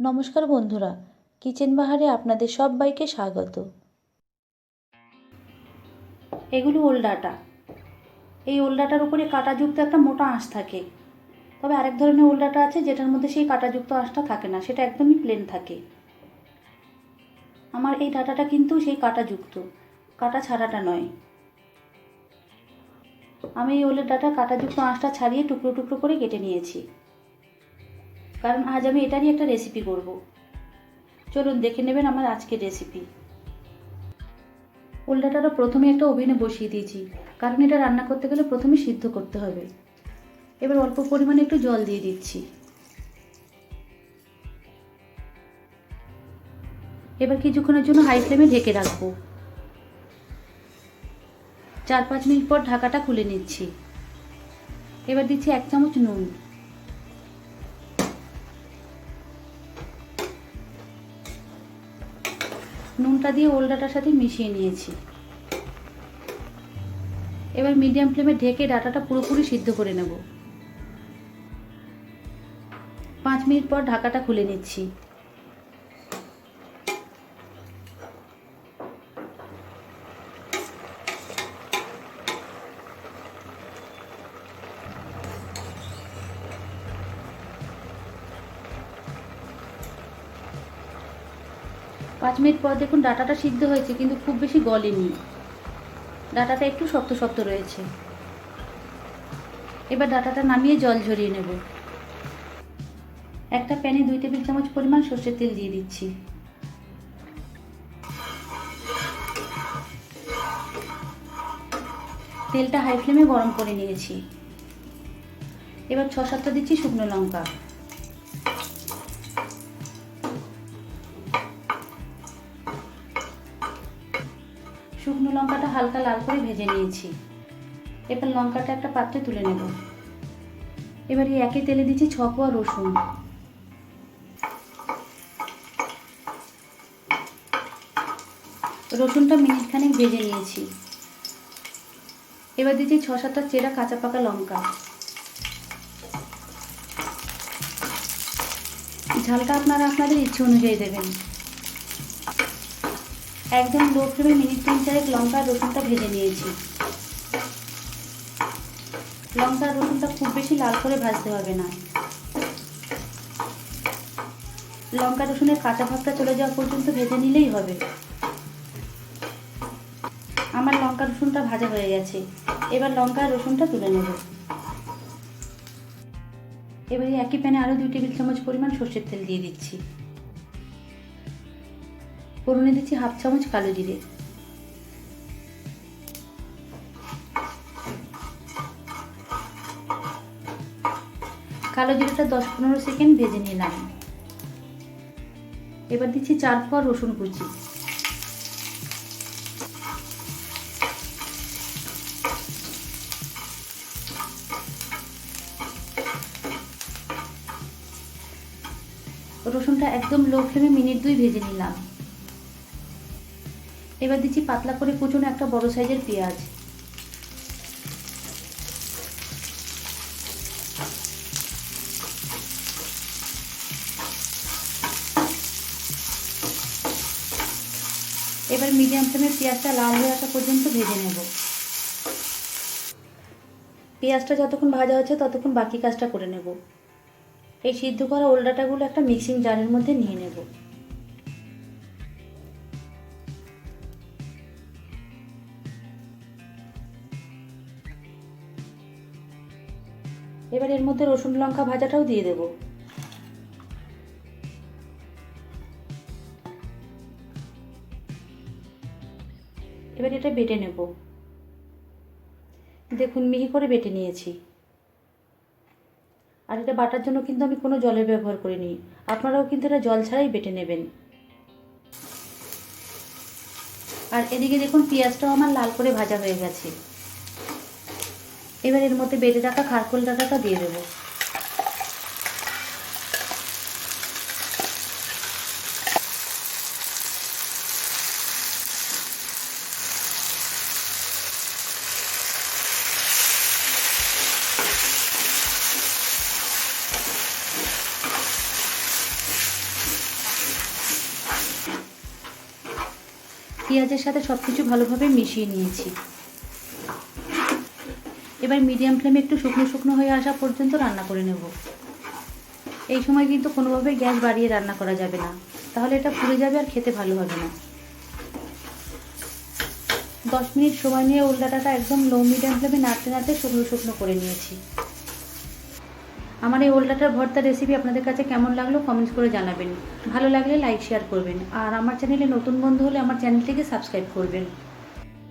নমস্কার বন্ধুরা, কিচেন বাহারে আপনাদের সবাইকে স্বাগত। এগুলো ওল ডাটা। এই ওল ডাটার উপরে কাঁটাযুক্ত একটা মোটা আঁশ থাকে। তবে আরেক ধরনের ওল ডাটা আছে, যেটার মধ্যে সেই কাঁটাযুক্ত আঁশটা থাকে না, সেটা একদমই প্লেন থাকে। আমার এই ডাটাটা কিন্তু সেই কাঁটাযুক্ত, কাঁটা ছাড়াটা নয়। আমি এই ওলের ডাটা কাঁটাযুক্ত আঁশটা ছাড়িয়ে টুকরো টুকরো করে কেটে নিয়েছি। কারণ আজ আমি এটারই একটা রেসিপি করব। চলুন দেখে নেবেন আমার আজকের রেসিপি উল্টাটাটা প্রথমে একটা ওভেনে বসিয়ে দিয়েছি, কারণ এটা রান্না করতে গেলে প্রথমে সিদ্ধ করতে হবে। এবার অল্প পরিমাণে একটু জল দিয়ে দিচ্ছি। এবার কিছুক্ষণের জন্য হাই ফ্লেমে ঢেকে রাখব। চার পাঁচ মিনিট পর ঢাকাটা খুলে নিচ্ছি। এবার দিচ্ছি এক চামচ নুন। নুনটা দিয়ে ওলডাটার সাথে মিশিয়ে নিয়েছি। এবার মিডিয়াম ফ্লেমে ঢেকে ডাটাটা পুরোপুরি সিদ্ধ করে নেব। পাঁচ মিনিট পর ঢাকাটা খুলে নিচ্ছি। পাঁচ মিনিট পর দেখুন ডাটাটা সিদ্ধ হয়েছে, কিন্তু খুব বেশি গলেনি। ডাটাটা একটু শক্ত শক্ত রয়েছে। এবার ডাটাটা নামিয়ে জল ঝরিয়ে নেব। একটা প্যানে দুই টেবিল চামচ পরিমাণ সর্ষের তেল দিয়ে দিচ্ছি। তেলটা হাই ফ্লেমে গরম করে নিয়েছি। এবার ছ সাতটা দিচ্ছি শুকনো লঙ্কা। লঙ্কাটা হালকা লাল করে ভেজে নিয়েছি। এবার লঙ্কাটা একটা পাত্রে তুলে নেব। এবার এই একই তেলে দিচ্ছি ছ কোয়া রসুন। রসুনটা মিনিট খানেক ভেজে নিয়েছি। এবার দিচ্ছি ছ সাতটা চেরা কাঁচা পাকা লঙ্কা। ঝালটা আপনারা আপনাদের ইচ্ছে অনুযায়ী দেবেন। একদম লো ফ্লেমে মিনিট তিন চারেক লঙ্কা রসুনটা ভেজে নিয়েছি। লঙ্কা রসুনটা খুব বেশি লাল করে ভাজতে হবে না। লঙ্কা রসুনের কাঁচা ভাবটা চলে যাওয়া পর্যন্ত ভেজে নিলেই হবে। আমার লঙ্কা রসুনটা ভাজা হয়ে গেছে। এবার লঙ্কা রসুনটা তুলে নেব। এবারে একই প্যানে আরও দুই টেবিল চামচ পরিমাণ সর্ষের তেল দিয়ে দিচ্ছি। ফোড়নে দিচ্ছি হাফ চামচ কালো জিরে। কালো জিরেটা দশ পনেরো সেকেন্ড ভেজে নিলাম। এবার দিচ্ছি চার পর রসুন কুচি। রসুনটা একদম লো ফ্লেমে মিনিট দুই ভেজে নিলাম। এবার দিচ্ছি পাতলা করে কুচুনো একটা বড় সাইজের পেঁয়াজ। এবার মিডিয়াম ফ্লেমে পেঁয়াজটা লাল হয়ে আসা পর্যন্ত ভেজে নেব। পেঁয়াজটা যতক্ষণ ভাজা হচ্ছে ততক্ষণ বাকি কাজটা করে নেব। এই সিদ্ধ করা ওলডাটাগুলো একটা মিক্সিং জারের মধ্যে নিয়ে নেব। এবার এর মধ্যে রসুন লঙ্কা ভাজাটাও দিয়ে দেব। এবার এটা বেটে নেব। দেখুন, মিহি করে বেটে নিয়েছি। আর এটা বাটার জন্য কিন্তু আমি কোনো জলের ব্যবহার করিনি। আপনারাও কিন্তু এটা জল ছাড়াই বেটে নেবেন। আর এদিকে দেখুন, পেঁয়াজটাও আমার লাল করে ভাজা হয়ে গেছে। এবার এর মধ্যে বেটে রাখা খারকোল ডাটাটা দিয়ে দেবো। পেঁয়াজের সাথে সবকিছু ভালোভাবে মিশিয়ে নিয়েছি। এবার মিডিয়াম ফ্লেমে একটু শুকনো শুকনো হয়ে আসা পর্যন্ত রান্না করে নেব। এই সময় কিন্তু কোনোভাবেই গ্যাস বাড়িয়ে রান্না করা যাবে না। তাহলে এটা পুড়ে যাবে আর খেতে ভালো হবে না। দশ মিনিট সময় নিয়ে ওল একদম লো মিডিয়াম ফ্লেমে নাড়তে নাড়তে শুকনো শুকনো করে নিয়েছি। আমার এই ওল ডাঁটার ভর্তা রেসিপি আপনাদের কাছে কেমন লাগল কমেন্টস করে জানাবেন। ভালো লাগলে লাইক শেয়ার করবেন। আর আমার চ্যানেলে নতুন বন্ধু হলে আমার চ্যানেলটিকে সাবস্ক্রাইব করবেন।